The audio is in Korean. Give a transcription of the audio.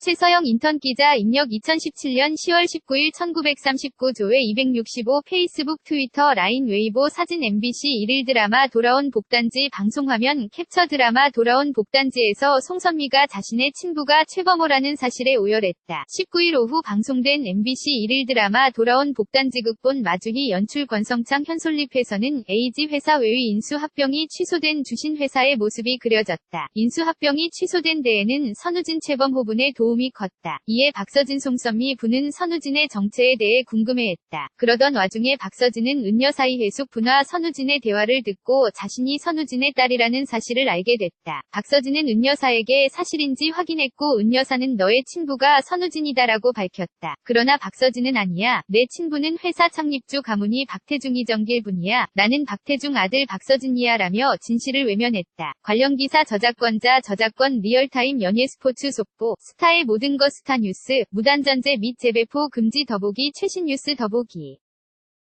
최서영 인턴 기자 입력 2017년 10월 19일 1939조회 265 페이스북 트위터 라인 웨이보 사진 MBC 1일 드라마 돌아온 복단지 방송화면 캡처 드라마 돌아온 복단지에서 송선미가 자신의 친부가 최범호라는 사실에 오열했다. 19일 오후 방송된 MBC 1일 드라마 돌아온 복단지 극본 마주희 연출 권성창 현솔립에서는 에이지 회사 외의 인수 합병이 취소된 주신 회사의 모습이 그려졌다. 인수 합병이 취소된 데에는 선우진 최범 호분의 도 움이 컸다. 이에 박서진 송선미 부는 선우진의 정체에 대해 궁금해했다. 그러던 와중에 박서진은 은여 사이 회숙 분화 선우진의 대화를 듣고 자신이 선우진의 딸이라는 사실을 알게 됐다. 박서진은 은여사에게 사실인지 확인했고 은여사는 너의 친부가 선우진이다라고 밝혔다. 그러나 박서진은 아니야. 내 친부는 회사 창립주 가문이 박태중이 정길 분이야. 나는 박태중 아들 박서진이야 라며 진실을 외면했다. 관련 기사 저작권자 저작권 리얼타임 연예 스포츠 속보 스타 의 모든 것 스타 뉴스 무단전제 및 재배포 금지 더보기 최신 뉴스 더보기